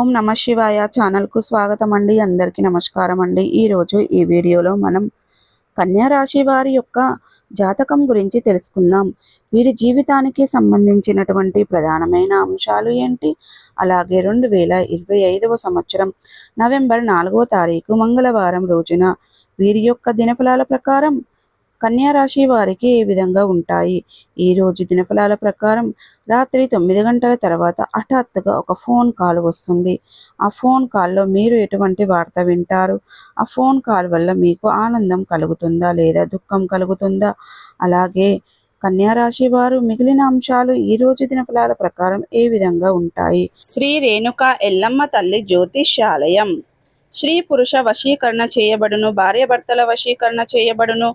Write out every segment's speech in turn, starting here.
ఓం నమ శివాయ ఛానల్కు స్వాగతం అండి. అందరికీ నమస్కారం అండి. ఈరోజు ఈ వీడియోలో మనం కన్యా రాశి వారి యొక్క జాతకం గురించి తెలుసుకుందాం. వీరి జీవితానికి సంబంధించినటువంటి ప్రధానమైన అంశాలు ఏంటి? అలాగే రెండు వేల ఇరవై ఐదవ సంవత్సరం నవంబర్ నాలుగవ తారీఖు మంగళవారం రోజున వీరి యొక్క దినఫలాల ప్రకారం రాశి వారికి ఏ విధంగా ఉంటాయి. ఈ రోజు దినఫలాల ప్రకారం రాత్రి తొమ్మిది గంటల తర్వాత హఠాత్తుగా ఒక ఫోన్ కాల్ వస్తుంది. ఆ ఫోన్ కాల్లో మీరు ఎటువంటి వార్త వింటారు? ఆ ఫోన్ కాల్ వల్ల మీకు ఆనందం కలుగుతుందా లేదా దుఃఖం కలుగుతుందా? అలాగే కన్యా రాశి వారు మిగిలిన అంశాలు ఈ రోజు దినఫలాల ప్రకారం ఏ విధంగా ఉంటాయి? శ్రీ రేణుక ఎల్లమ్మ తల్లి జ్యోతిష్యాలయం. స్త్రీ పురుష వశీకరణ చేయబడును భార్యాభర్తల వశీకరణ చేయబడును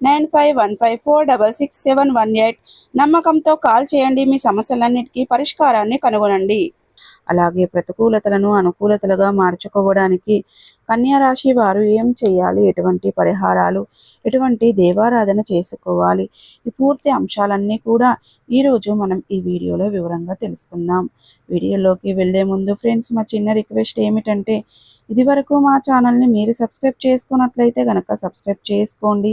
nine five one five four double six seven one eight నమ్మకంతో కాల్ చేయండి. మీ సమస్యలన్నిటికీ పరిష్కారాన్ని కనుగొనండి. అలాగే ప్రతికూలతలను అనుకూలతలుగా మార్చుకోవడానికి కన్యా రాశి వారు ఏం చేయాలి? ఎటువంటి పరిహారాలు? ఎటువంటి దేవారాధన చేసుకోవాలి? ఈ పూర్తి అంశాలన్నీ కూడా ఈరోజు మనం ఈ వీడియోలో వివరంగా తెలుసుకుందాం. వీడియోలోకి వెళ్ళే ముందు ఫ్రెండ్స్ మా చిన్న రిక్వెస్ట్ ఏమిటంటే ఇది మా ఛానల్ని మీరు సబ్స్క్రైబ్ చేసుకున్నట్లయితే కనుక సబ్స్క్రైబ్ చేసుకోండి.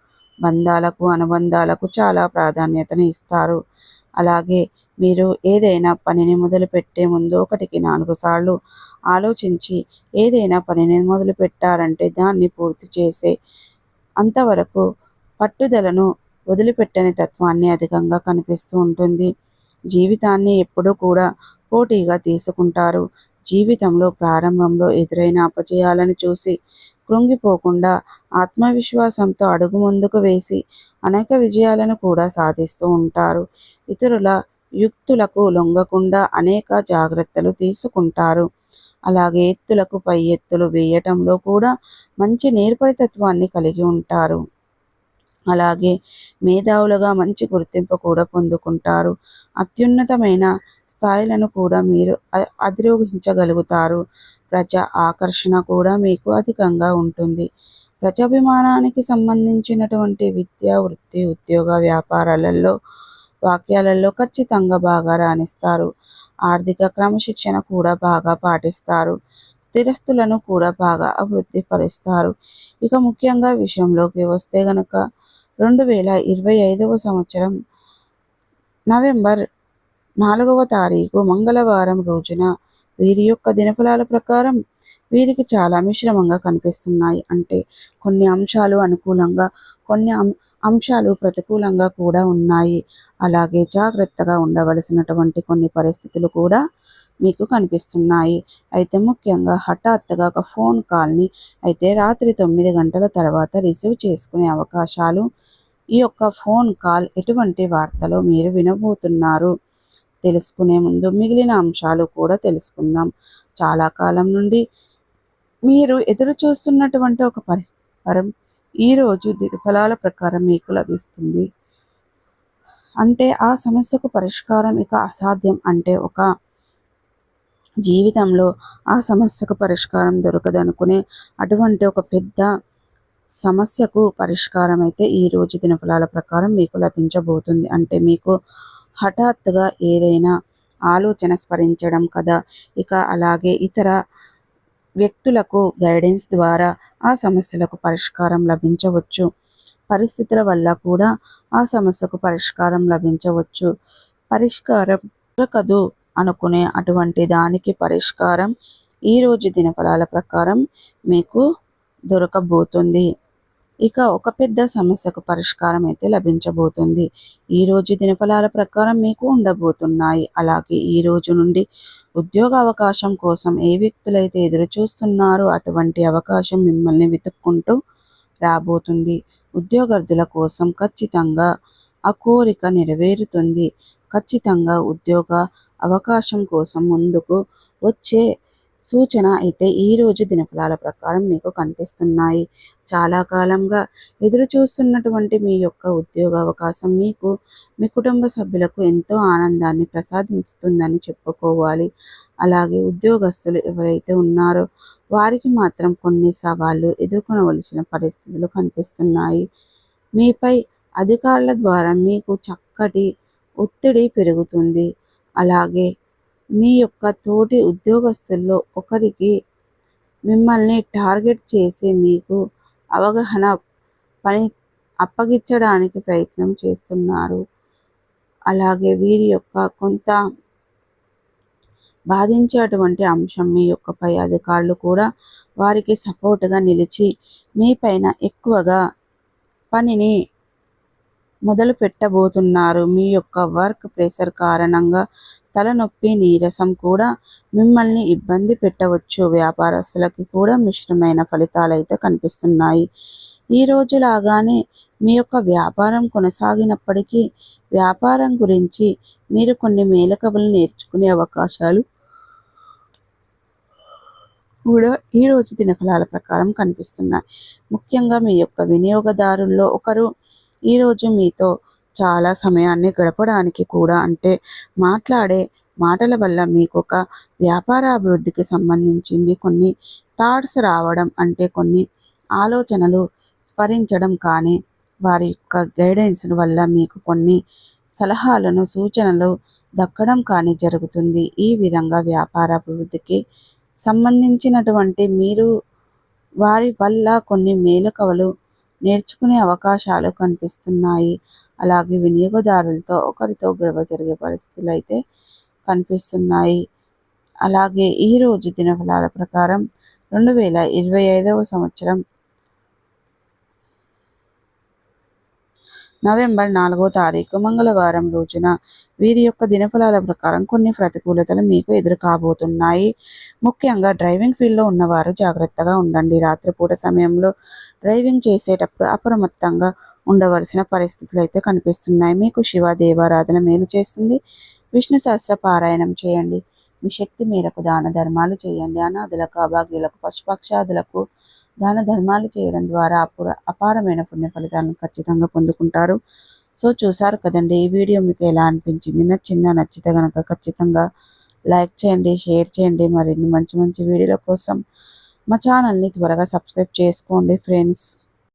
బంధాలకు అనుబంధాలకు చాలా ప్రాధాన్యతను ఇస్తారు. అలాగే మీరు ఏదైనా పనిని మొదలుపెట్టే ముందు ఒకటికి నాలుగు సార్లు ఆలోచించి ఏదైనా పనిని మొదలు పెట్టారంటే దాన్ని పూర్తి చేసే అంతవరకు పట్టుదలను వదిలిపెట్టని తత్వాన్ని అధికంగా కనిపిస్తూ ఉంటుంది. జీవితాన్ని ఎప్పుడూ కూడా పోటీగా తీసుకుంటారు. జీవితంలో ప్రారంభంలో ఎదురైన అపజయాలను చూసి కృంగిపోకుండా ఆత్మవిశ్వాసంతో అడుగు ముందుకు వేసి అనేక విజయాలను కూడా సాధిస్తూ ఉంటారు. ఇతరుల యుక్తులకు లొంగకుండా అనేక జాగ్రత్తలు తీసుకుంటారు. అలాగే ఎత్తులకు పై ఎత్తులు వేయటంలో కూడా మంచి నేర్పరితత్వాన్ని కలిగి ఉంటారు. అలాగే మేధావులుగా మంచి గుర్తింపు కూడా పొందుకుంటారు. అత్యున్నతమైన స్థాయిలను కూడా మీరు అధిరోహించగలుగుతారు. ప్రజా ఆకర్షణ కూడా మీకు అధికంగా ఉంటుంది. ప్రజాభిమానానికి సంబంధించినటువంటి విద్య వృత్తి ఉద్యోగ వ్యాపారాలలో వాక్యాలలో ఖచ్చితంగా బాగా రాణిస్తారు. ఆర్థిక క్రమశిక్షణ కూడా బాగా పాటిస్తారు. స్థిరస్తులను కూడా బాగా అభివృద్ధి పరుస్తారు. ఇక ముఖ్యంగా విషయంలోకి వస్తే గనక రెండు వేల ఇరవై ఐదవ సంవత్సరం నవంబర్ నాలుగవ తారీఖు మంగళవారం రోజున వీరి యొక్క దినఫలాల ప్రకారం వీరికి చాలా మిశ్రమంగా కనిపిస్తున్నాయి. అంటే కొన్ని అంశాలు అనుకూలంగా కొన్ని అంశాలు ప్రతికూలంగా కూడా ఉన్నాయి. అలాగే జాగ్రత్తగా ఉండవలసినటువంటి కొన్ని పరిస్థితులు కూడా మీకు కనిపిస్తున్నాయి. అయితే ముఖ్యంగా హఠాత్తుగా ఒక ఫోన్ కాల్ని అయితే రాత్రి తొమ్మిది గంటల తర్వాత రిసీవ్ చేసుకునే అవకాశాలు ఈ యొక్క ఫోన్ కాల్ ఎటువంటి వార్తలో మీరు వినబోతున్నారు? తెలుసుకునే ముందు మిగిలిన అంశాలు కూడా తెలుసుకుందాం. చాలా కాలం నుండి మీరు ఎదురు చూస్తున్నటువంటి ఒక పరిహారం ఈరోజు ఫలాల ప్రకారం మీకు లభిస్తుంది. అంటే ఆ సమస్యకు పరిష్కారం ఇక అసాధ్యం అంటే ఒక జీవితంలో ఆ సమస్యకు పరిష్కారం దొరకదనుకునే అటువంటి ఒక పెద్ద సమస్యకు పరిష్కారం అయితే ఈ రోజు దినఫలాల ప్రకారం మీకు లభించబోతుంది. అంటే మీకు హఠాత్తుగా ఏదైనా ఆలోచన స్మరించడం కదా. ఇక అలాగే ఇతర వ్యక్తులకు గైడెన్స్ ద్వారా ఆ సమస్యలకు పరిష్కారం లభించవచ్చు. పరిస్థితుల వల్ల కూడా ఆ సమస్యకు పరిష్కారం లభించవచ్చు. పరిష్కారం దొరకదు అనుకునే అటువంటి దానికి పరిష్కారం ఈరోజు దినఫలాల ప్రకారం మీకు దొరకబోతుంది. ఇక ఒక పెద్ద సమస్యకు పరిష్కారం అయితే లభించబోతుంది. ఈరోజు దినఫలాల ప్రకారం మీకు ఉండబోతున్నాయి. అలాగే ఈ రోజు నుండి ఉద్యోగ అవకాశం కోసం ఏ వ్యక్తులైతే ఎదురు చూస్తున్నారో అటువంటి అవకాశం మిమ్మల్ని వెతుక్కుంటూ రాబోతుంది. ఉద్యోగార్థుల కోసం ఖచ్చితంగా ఆ కోరిక నెరవేరుతుంది. ఖచ్చితంగా ఉద్యోగ అవకాశం కోసం ముందుకు వచ్చే సూచన అయితే ఈరోజు దినఫలాల ప్రకారం మీకు కనిపిస్తున్నాయి. చాలా కాలంగా ఎదురు చూస్తున్నటువంటి మీ యొక్క ఉద్యోగ అవకాశం మీకు మీ కుటుంబ సభ్యులకు ఎంతో ఆనందాన్ని ప్రసాదిస్తుందని చెప్పుకోవాలి. అలాగే ఉద్యోగస్తులు ఎవరైతే ఉన్నారో వారికి మాత్రం కొన్ని సవాళ్ళు ఎదుర్కొనవలసిన పరిస్థితులు కనిపిస్తున్నాయి. మీపై అధికారుల ద్వారా మీకు చక్కటి ఒత్తిడి పెరుగుతుంది. అలాగే మీ యొక్క తోటి ఉద్యోగస్తుల్లో ఒకరికి మిమ్మల్ని టార్గెట్ చేసి మీకు అవగాహన పని అప్పగించడానికి ప్రయత్నం చేస్తున్నారు. అలాగే వీరి యొక్క కొంత బాధించేటువంటి అంశం మీ యొక్క పై అధికారులు కూడా వారికి సపోర్ట్గా నిలిచి మీ పైన ఎక్కువగా పనిని మొదలు పెట్టబోతున్నారు మీ యొక్క వర్క్ ప్రెషర్ కారణంగా తలనొప్పి నీరసం కూడా మిమ్మల్ని ఇబ్బంది పెట్టవచ్చు. వ్యాపారస్తులకి కూడా మిశ్రమైన ఫలితాలు అయితే కనిపిస్తున్నాయి. ఈ రోజు లాగానే మీ యొక్క వ్యాపారం కొనసాగినప్పటికీ వ్యాపారం గురించి మీరు కొన్ని మేలకబులు నేర్చుకునే అవకాశాలు కూడా ఈ రోజు దినఫలాల ప్రకారం కనిపిస్తున్నాయి. ముఖ్యంగా మీ యొక్క వినియోగదారుల్లో ఒకరు ఈరోజు మీతో చాలా సమయాన్ని గడపడానికి కూడా అంటే మాట్లాడే మాటల వల్ల మీకు ఒక వ్యాపార అభివృద్ధికి సంబంధించింది కొన్ని థాట్స్ రావడం అంటే కొన్ని ఆలోచనలు స్మరించడం కానీ వారి యొక్క గైడెన్స్ వల్ల మీకు కొన్ని సలహాలను సూచనలు దక్కడం కానీ జరుగుతుంది. ఈ విధంగా వ్యాపార అభివృద్ధికి సంబంధించినటువంటి మీరు వారి వల్ల కొన్ని మేలుకవలు నేర్చుకునే అవకాశాలు కనిపిస్తున్నాయి. అలాగే వినియోగదారులతో ఒకరితో గొడవ జరిగే పరిస్థితులు అయితే కనిపిస్తున్నాయి. అలాగే ఈరోజు దినఫలాల ప్రకారం రెండు వేల ఇరవై ఐదవ సంవత్సరం నవంబర్ నాలుగో తారీఖు మంగళవారం రోజున వీరి యొక్క దినఫలాల ప్రకారం కొన్ని ప్రతికూలతలు మీకు ఎదురు కాబోతున్నాయి ముఖ్యంగా డ్రైవింగ్ ఫీల్డ్లో ఉన్నవారు జాగ్రత్తగా ఉండండి. రాత్రిపూట సమయంలో డ్రైవింగ్ చేసేటప్పుడు అప్రమత్తంగా ఉండవలసిన పరిస్థితులు అయితే కనిపిస్తున్నాయి. మీకు శివ దేవారాధన మేలు చేస్తుంది. విష్ణు సహస్ర పారాయణం చేయండి. మీ శక్తి మేరకు దాన ధర్మాలు చేయండి. అనాథులకు అభాగ్యులకు పశుపక్షాదులకు దాన ధర్మాలు చేయడం ద్వారా అపుర అపారమైన పుణ్య ఫలితాలను ఖచ్చితంగా పొందుకుంటారు. సో చూసారు కదండి ఈ వీడియో మీకు ఎలా అనిపించింది? నచ్చిందా? నచ్చితే కనుక ఖచ్చితంగా లైక్ చేయండి షేర్ చేయండి. మరిన్ని మంచి మంచి వీడియోల కోసం మా ఛానల్ని త్వరగా సబ్స్క్రైబ్ చేసుకోండి ఫ్రెండ్స్.